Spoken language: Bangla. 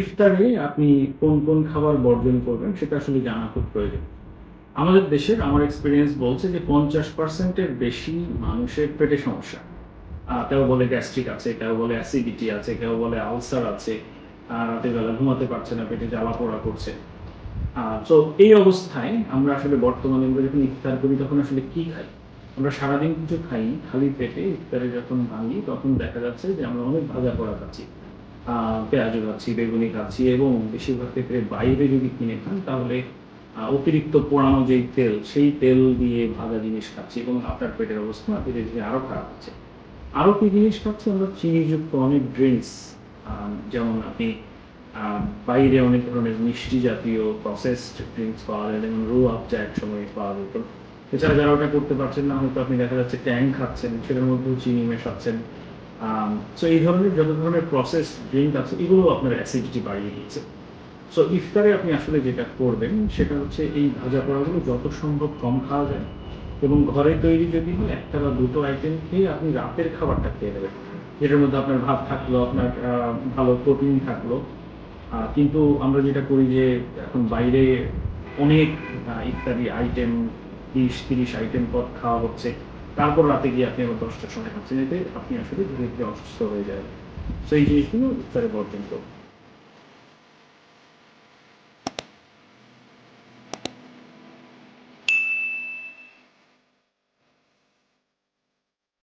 ইফতারে আপনি কোন কোন খাবার বর্জন করবেন সেটা আসলে জানা খুব প্রয়োজন। আমাদের দেশের, আমার এক্সপিরিয়েন্স বলছে যে পঞ্চাশ পার্সেন্টের বেশি মানুষের পেটে সমস্যা। কেউ বলে গ্যাস্ট্রিক আছে, কেউ বলে অ্যাসিডিটি আছে, কেউ বলে আলসার আছে রাতের বেলা ঘুমাতে পারছে না, পেটে জ্বালা পোড়া করছে। তো এই অবস্থায় আমরা আসলে বর্তমানে আমরা যখন ইফতার করি তখন আসলে কি খাই? আমরা সারাদিন কিছু খাই, খালি পেটে ইফতারে যখন ভাঙি তখন দেখা যাচ্ছে যে আমরা অনেক ভাজা পোড়া খাচ্ছি। পেঁয়াজু খাচ্ছি বেগুনি খাচ্ছি এবং বেশিরভাগ ক্ষেত্রে বাইরে যদি কিনে খান, তাহলে অতিরিক্ত পোড়ানো যেই তেল, সেই তেল দিয়ে ভাজা জিনিস খাচ্ছি এবং আপনার পেটের অবস্থা ধীরে ধীরে আরও খারাপ হচ্ছে। আরও কি জিনিস খাচ্ছি আমরা? চিনিযুক্ত অনেক ড্রিঙ্কস যেমন আপনি বাইরে অনেক ধরনের মিষ্টি জাতীয় প্রসেসড ড্রিঙ্কস পাওয়া যায়, যেমন রু আপচা এক সময় পাওয়া যেত। এছাড়া যারা ওটা করতে পারছেন না, হয়তো আপনি দেখা যাচ্ছে ট্যাং খাচ্ছেন, সেটার মধ্যেও চিনি মেশাচ্ছেন। সো এই ধরনের যত ধরনের প্রসেস ড্রিঙ্ক আছে, এগুলো আপনার অ্যাসিডিটি বাড়িয়ে দিচ্ছে সো ইফতারে আপনি আসলে যেটা করবেন, সেটা হচ্ছে এই ভাজা পোড়াগুলো যত সম্ভব কম খাওয়া যায় এবং ঘরে তৈরি যদি হয়, একটা বা দুটো আইটেম খেয়ে আপনি রাতের খাবারটা খেয়ে নেবেন। যেটার মধ্যে আপনার ভাত থাকল, আপনার ভালো প্রোটিন থাকল। কিন্তু আমরা যেটা করি যে, এখন বাইরে অনেক ইত্যাদি আইটেম বিশ, তিরিশ আইটেম পদ খাওয়া হচ্ছে। তারপর রাতে গিয়ে আপনি আবার দশটার সময় খাচ্ছেন এতে আপনি আসলে ধীরে ধীরে অসুস্থ হয়ে যাবেন। তো এই জিনিসগুলো ইফতারে পর করুন।